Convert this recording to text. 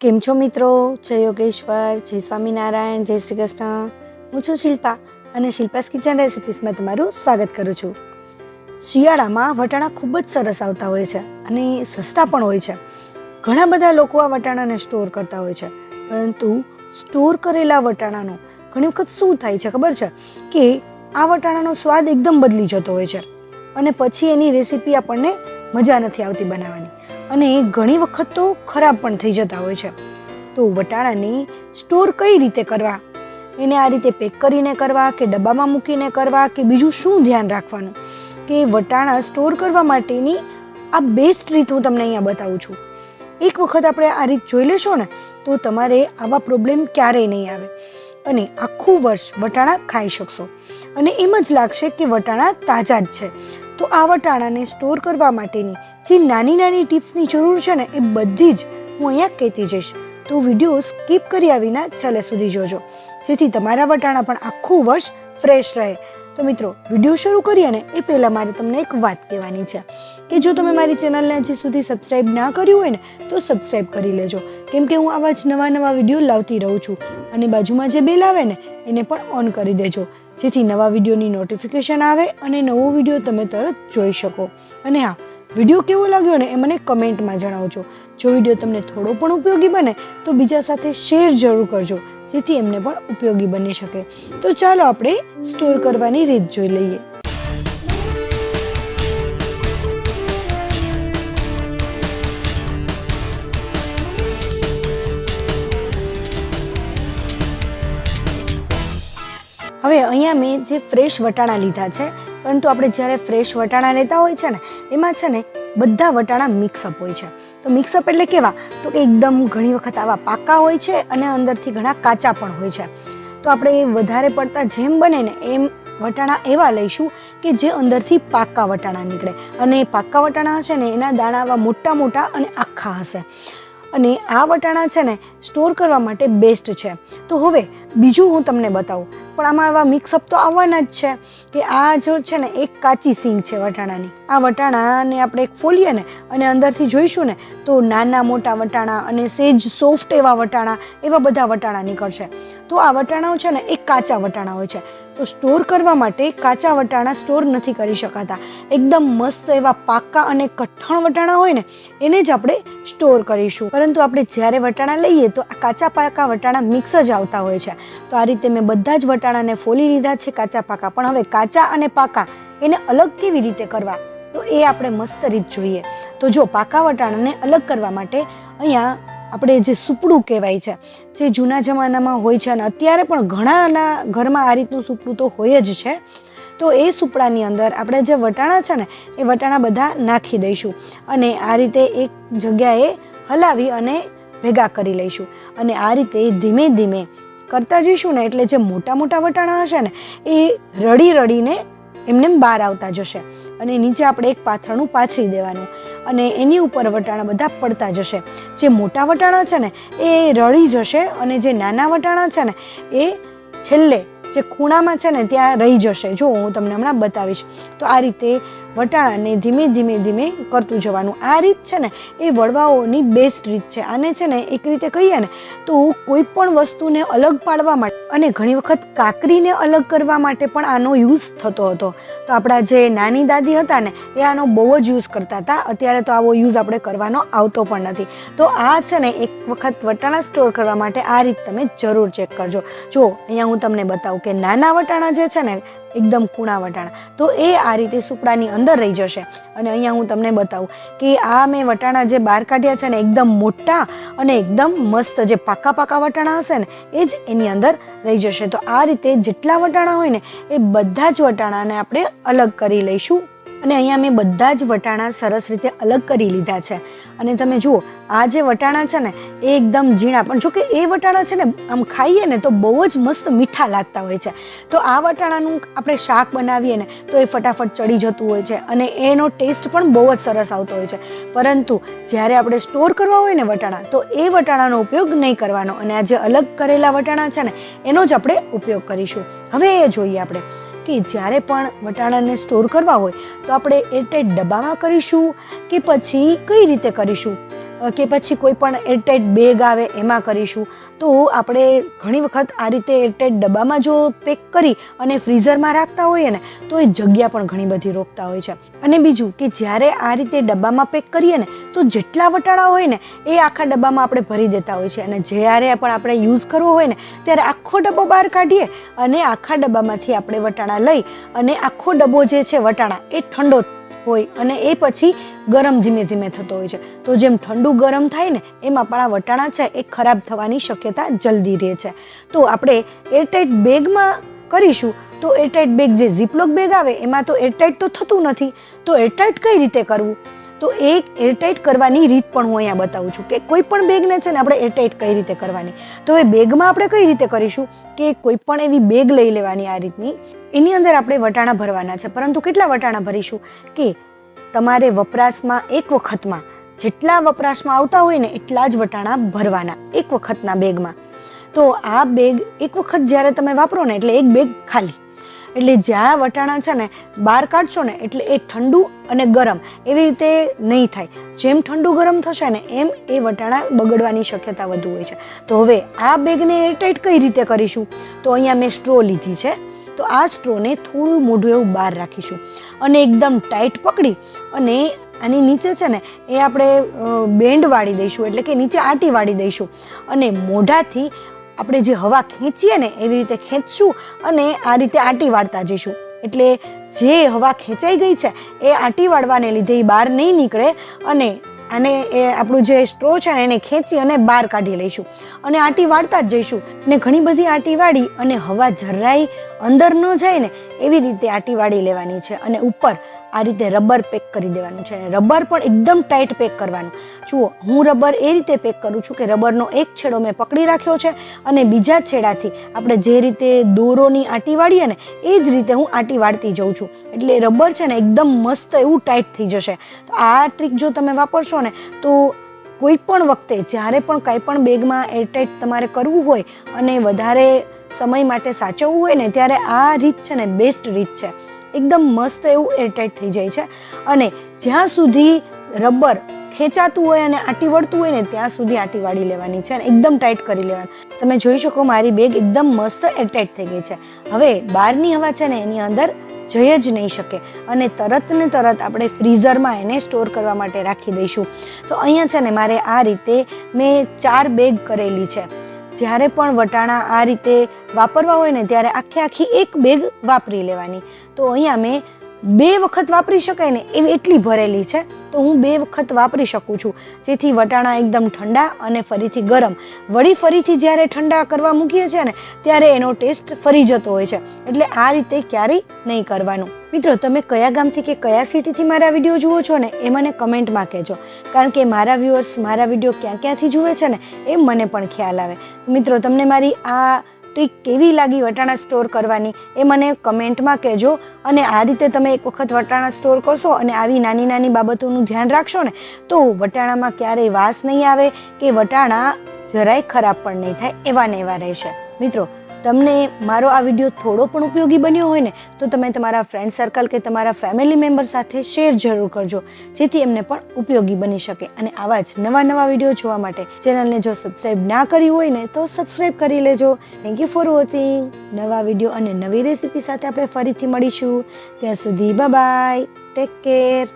કેમ છો મિત્રો? જય યોગેશ્વર, જય સ્વામિનારાયણ, જય શ્રી કૃષ્ણ. હું છું શિલ્પા અને શિલ્પાસ કિચન રેસિપીસમાં તમારું સ્વાગત કરું છું. શિયાળામાં વટાણા ખૂબ જ સરસ આવતા હોય છે અને સસ્તા પણ હોય છે. ઘણા બધા લોકો આ વટાણાને સ્ટોર કરતા હોય છે, પરંતુ સ્ટોર કરેલા વટાણાનો ઘણી વખત શું થાય છે ખબર છે? કે આ વટાણાનો સ્વાદ એકદમ બદલી જતો હોય છે અને પછી એની રેસીપી આપણને મજા નથી આવતી બનાવવાની. અને ઘણી વખત તો ખરાબ પણ થઈ જતા હોય છે. તો વટાણાની સ્ટોર કઈ રીતે કરવા? એને આ રીતે પેક કરીને કરવા કે ડબ્બામાં મૂકીને કરવા કે બીજું શું ધ્યાન રાખવાનું? કે વટાણા સ્ટોર કરવા માટેની આ બેસ્ટ રીત હું તમને અહીંયા બતાવું છું. એક વખત આપણે આ રીત જોઈ લેશો ને, તો તમારે આવા પ્રોબ્લેમ ક્યારેય નહીં આવે. અને આખું વર્ષ વટાણા ખાઈ શકશો. અને એમ જ લાગશે કે વટાણા તાજા જ છે. તો આ વટાણાને સ્ટોર કરવા માટેની જે નાની નાની ટિપ્સની જરૂર છે ને, એ બધી જ હું અહીંયા કહેતી જઈશ. તો વીડિયો સ્કીપ કર્યા વિના છેલ્લે સુધી જોજો. જેથી તમારા વટાણા પણ આખું વર્ષ ફ્રેશ રહે. તો મિત્રો, વીડિયો શરૂ કરીએ ને એ પહેલાં મારે તમને એક વાત કહેવાની છે કે જો તમે મારી ચેનલને હજી સુધી સબસ્ક્રાઇબ ના કર્યું હોય ને, તો સબસ્ક્રાઇબ કરી લેજો. કેમ કે હું આવા જ નવા નવા વીડિયો લાવતી રહું છું અને બાજુમાં જે બેલ આવે ને, એને પણ ઓન કરી દેજો. જેથી નવા વિડીયોની નોટિફિકેશન આવે અને નવો વીડિયો તમે તરત જોઈ શકો. અને હા, વીડિયો કેવો લાગ્યો ને એ મને કમેન્ટમાં જણાવજો. જો વીડિયો તમને થોડો પણ ઉપયોગી બને, તો બીજા સાથે શેર જરૂર કરજો. જેથી એમને પણ ઉપયોગી બની શકે. તો ચાલો આપણે સ્ટોર કરવાની રીત જોઈ લઈએ. હવે અહીંયા મેં જે ફ્રેશ વટાણા લીધા છે, પરંતુ આપણે જ્યારે ફ્રેશ વટાણા લેતા હોય છે ને, એમાં છે ને બધા વટાણા મિક્સઅપ હોય છે. તો મિક્સઅપ એટલે કેવા? તો એકદમ ઘણી વખત આવા પાકા હોય છે અને અંદરથી ઘણા કાચા પણ હોય છે. તો આપણે વધારે પડતા જેમ બને ને એમ વટાણા એવા લઈશું કે જે અંદરથી પાકા વટાણા નીકળે. અને પાકા વટાણા હશે ને એના દાણા આવા મોટા મોટા અને આખા હશે. અને આ વટાણા છે ને સ્ટોર કરવા માટે બેસ્ટ છે. તો હવે બીજું હું તમને બતાવું. પણ આમાં એવા મિક્સઅપ તો આવવાના જ છે કે આ જો છે ને એક કાચી સિંગ છે વટાણાની. આ વટાણાને આપણે એક ફોલીએ ને અને અંદરથી જોઈશું ને તો નાના મોટા વટાણા અને સેજ સોફ્ટ એવા વટાણા એવા બધા વટાણા નીકળશે. તો આ વટાણાઓ છે ને એ કાચા વટાણા હોય છે. તો સ્ટોર કરવા માટે કાચા વટાણા સ્ટોર નથી કરી શકાતા. એકદમ મસ્ત એવા પાકા અને કઠણ વટાણા હોય ને, એને જ આપણે સ્ટોર કરીશું. પરંતુ આપણે જ્યારે વટાણા લઈએ તો આ કાચા પાકા વટાણા મિક્સ જ આવતા હોય છે. તો આ રીતે મેં બધા જ વટાણાને ફોલી લીધા છે કાચા પાકા. પણ હવે કાચા અને પાકા એને અલગ કેવી રીતે કરવા? તો એ આપણે મસ્ત રીત જોઈએ. તો જો પાકા વટાણાને અલગ કરવા માટે અહીંયા આપણે જે સુપડું કહેવાય છે, જે જૂના જમાનામાં હોય છે અને અત્યારે પણ ઘણાના ઘરમાં આ રીતનું સુપડું તો હોય જ છે, તો એ સુપડાની અંદર આપણે જે વટાણા છે ને, એ વટાણા બધા નાખી દઈશું અને આ રીતે એક જગ્યાએ હલાવી અને ભેગા કરી લઈશું અને આ રીતે ધીમે ધીમે કરતા જઈશું ને એટલે જે મોટા મોટા વટાણા હશે ને, એ રડી રડીને એમને બહાર આવતા જશે અને નીચે આપણે એક પાથરણું પાથરી દેવાનું અને એની ઉપર વટાણા બધા પડતા જશે. જે મોટા વટાણા છે ને, એ રળી જશે અને જે નાના વટાણા છે ને, એ છેલ્લે જે ખૂણામાં છે ને, ત્યાં રહી જશે. જો, હું તમને હમણાં બતાવીશ. તો આ રીતે વટાણાને ધીમે ધીમે ધીમે કરતું જવાનું. આ રીત છે ને, એ વડવાઓની બેસ્ટ રીત છે. આને છે ને, એક રીતે કહીએ ને, તો કોઈ પણ વસ્તુને અલગ પાડવા માટે અને ઘણી વખત કાકરીને અલગ કરવા માટે પણ આનો યુઝ થતો હતો. તો આપણા જે નાની દાદી હતા ને, એ આનો બહુ જ યુઝ કરતા હતા. અત્યારે તો આવો યુઝ આપણે કરવાનો આવતો પણ નથી. તો આ છે ને, એક વખત વટાણા સ્ટોર કરવા માટે આ રીત તમે જરૂર ચેક કરજો. જો, અહીંયા હું તમને બતાવું. કે નાના વટાણા જે છે ને, એકદમ કૂણા વટાણા, તો એ આ રીતે સુપડાની અંદર રહી જશે. અને અહીંયા હું તમને બતાવું કે આ મેં વટાણા જે બહાર કાઢ્યા છે ને, એકદમ મોટા અને એકદમ મસ્ત જે પાકા પાકા વટાણા હશે ને, એ જ એની અંદર રહી જશે. તો આ રીતે જેટલા વટાણા હોય ને, એ બધા જ વટાણાને આપણે અલગ કરી લઈશું. અને અહીંયા મેં બધા જ વટાણા સરસ રીતે અલગ કરી લીધા છે. અને તમે જુઓ, આ જે વટાણા છે ને, એ એકદમ ઝીણા પણ જોકે એ વટાણા છે ને, આમ ખાઈએ ને તો બહુ જ મસ્ત મીઠા લાગતા હોય છે. તો આ વટાણાનું આપણે શાક બનાવીએ ને, તો એ ફટાફટ ચડી જતું હોય છે અને એનો ટેસ્ટ પણ બહુ જ સરસ આવતો હોય છે. પરંતુ જ્યારે આપણે સ્ટોર કરવા હોય ને વટાણા, તો એ વટાણાનો ઉપયોગ નહીં કરવાનો. અને આ જે અલગ કરેલા વટાણા છે ને, એનો જ આપણે ઉપયોગ કરીશું. હવે એ જોઈએ આપણે. કે જ્યારે પણ વટાણાને સ્ટોર કરવા હોય તો આપણે એરટાઈટ ડબ્બામાં કરીશું કે પછી કઈ રીતે કરીશું? કે પછી કોઈ પણ એરટાઇટ બેગ આવે એમાં કરીશું. તો આપણે ઘણી વખત આ રીતે એરટાઇટ ડબ્બામાં જો પેક કરી અને ફ્રીઝરમાં રાખતા હોઈએ ને, તો એ જગ્યા પણ ઘણી બધી રોકતા હોય છે. અને બીજું કે જ્યારે આ રીતે ડબ્બામાં પેક કરીએ ને, તો જેટલા વટાણા હોય ને, એ આખા ડબ્બામાં આપણે ભરી દેતા હોય છે. અને જ્યારે પણ આપણે યુઝ કરવો હોય ને, ત્યારે આખો ડબ્બો બહાર કાઢીએ અને આખા ડબ્બામાંથી આપણે વટાણા લઈ અને આખો ડબ્બો જે છે વટાણા, એ ઠંડો હોય અને એ પછી ગરમ ધીમે ધીમે થતો હોય છે. તો જેમ ઠંડુ ગરમ થાય ને, એમાં પણ આ વટાણા છે, એ ખરાબ થવાની શક્યતા જલ્દી રહે છે. તો આપણે એરટાઇટ બેગમાં કરીશું, તો એરટાઇટ બેગ જે ઝીપલોક બેગ આવે, એમાં તો એરટાઇટ તો થતું નથી. તો એરટાઇટ કઈ રીતે કરવું? તો એ એરટાઇટ કરવાની રીત પણ હું અહીંયા બતાવું છું કે કોઈ પણ બેગને છે ને આપણે એરટાઇટ કઈ રીતે કરવાની. તો એ બેગમાં આપણે કઈ રીતે કરીશું કે કોઈ પણ એવી બેગ લઈ લેવાની આ રીતની. એની અંદર આપણે વટાણા ભરવાના છે. પરંતુ કેટલા વટાણા ભરીશું? કે તમારે વપરાશમાં એક વખતમાં જેટલા વપરાશમાં આવતા હોય ને એટલા જ વટાણા ભરવાના એક વખતના બેગમાં. તો આ બેગ એક વખત જ્યારે તમે વાપરો ને એટલે એક બેગ ખાલી. એટલે જ્યાં વટાણા છે ને, બહાર કાઢશો ને, એટલે એ ઠંડુ અને ગરમ એવી રીતે નહીં થાય. જેમ ઠંડુ ગરમ થશે ને, એમ એ વટાણા બગડવાની શક્યતા વધુ હોય છે. તો હવે આ બેગને એરટાઈટ કઈ રીતે કરીશું? તો અહીંયા મેં સ્ટ્રો લીધી છે. તો આ સ્ટ્રોને થોડું મોઢું એવું બહાર રાખીશું. અને એકદમ ટાઈટ પકડી અને આની નીચે છે ને, એ આપણે બેન્ડ વાળી દઈશું. એટલે કે નીચે આટી વાળી દઈશું. અને મોઢાથી આપણે જે હવા ખેંચીએ ને એવી રીતે ખેંચશું અને આ રીતે આટી વાળતા જઈશું. એટલે જે હવા ખેંચાઈ ગઈ છે, એ આટી વાળવાને લીધે એ બહાર નહીં નીકળે અને અને એ આપણું જે સ્ટ્રો છે એને ખેંચી અને બહાર કાઢી લઈશું. અને આટી વાળતા જ જઈશું. ને ઘણી બધી આટી વાળી અને હવા જરાય અંદર ન જાય ને, એવી રીતે આટી વાળી લેવાની છે અને ઉપર આ રીતે રબર પેક કરી દેવાનું છે. અને રબર પણ એકદમ ટાઈટ પેક કરવાનું. જુઓ, હું રબર એ રીતે પેક કરું છું કે રબરનો એક છેડો મેં પકડી રાખ્યો છે અને બીજા છેડાથી આપણે જે રીતે દોરોની આટી વાળીએ ને, એ જ રીતે હું આટી વાળતી જઉં છું. એટલે રબર છે ને, એકદમ મસ્ત એવું ટાઈટ થઈ જશે. તો આ ટ્રીક જો તમે વાપરશો ને, તો કોઈ પણ વખતે જ્યારે પણ કંઈ પણ બેગમાં એરટાઈટ તમારે કરવું હોય અને વધારે સમય માટે સાચવવું હોય ને, ત્યારે આ રીત છે ને, બેસ્ટ રીત છે. એકદમ મસ્ત એવું એરટાઈટ થઈ જાય છે. અને જ્યાં સુધી રબર ખેંચાતું હોય અને આટી વળતું હોય ને ત્યાં સુધી આટી વાળી લેવાની છે અને એકદમ ટાઈટ કરી લેવાની. તમે જોઈ શકો મારી બેગ એકદમ મસ્ત એરટાઈટ થઈ ગઈ છે. હવે બહારની હવા છે ને એની અંદર જઈ જ નહીં શકે અને તરત ને તરત આપણે ફ્રીઝરમાં એને સ્ટોર કરવા માટે રાખી દઈશું. તો અહીંયા છે ને મારે આ રીતે મેં ચાર બેગ કરેલી છે. જ્યારે પણ વટાણા આ રીતે વાપરવા હોય ને ત્યારે આખે આખી એક બેગ વાપરી લેવાની. તો અહીંયા મેં બે વખત વાપરી શકાય ને એવી એટલી ભરેલી છે, તો હું બે વખત વાપરી શકું છું. જેથી વટાણા એકદમ ઠંડા અને ફરીથી ગરમ. વળી ફરીથી જ્યારે ઠંડા કરવા મૂકીએ છીએ ને, ત્યારે એનો ટેસ્ટ ફરી જતો હોય છે. એટલે આ રીતે ક્યારેય નહીં કરવાનું. મિત્રો, તમે કયા ગામથી કે કયા સિટીથી મારા વીડિયો જુઓ છો ને, એ મને કમેન્ટમાં કહેજો. કારણ કે મારા વ્યુઅર્સ મારા વીડિયો ક્યાં ક્યાંથી જુએ છે ને, એ મને પણ ખ્યાલ આવે. મિત્રો, તમને મારી આ ટ્રીક કેવી લાગી વટાણા સ્ટોર કરવાની એ મને કમેન્ટમાં કહેજો. અને આ રીતે તમે એક વખત વટાણા સ્ટોર કરશો અને આવી નાની નાની બાબતોનું ધ્યાન રાખશો ને, તો વટાણામાં ક્યારેય વાસ નહીં આવે કે વટાણા જરાય ખરાબ પણ નહીં થાય એવા ને એવા રહેશે. મિત્રો તમને મારો આ વીડિયો થોડો પણ ઉપયોગી બન્યો હોય ને, તો તમે તમારા ફ્રેન્ડ સર્કલ કે તમારા ફેમિલી મેમ્બર સાથે શેર જરૂર કરજો, જેથી એમને પણ ઉપયોગી બની શકે. અને આવા જ નવા નવા વીડિયો જોવા માટે ચેનલને જો સબસ્ક્રાઈબ ના કરી હોય ને, તો સબસ્ક્રાઈબ કરી લેજો. થેન્ક યુ ફોર વોચિંગ નવા વીડિયો અને નવી રેસીપી સાથે આપણે ફરીથી મળીશું. ત્યાં સુધી બાય ટેક કેર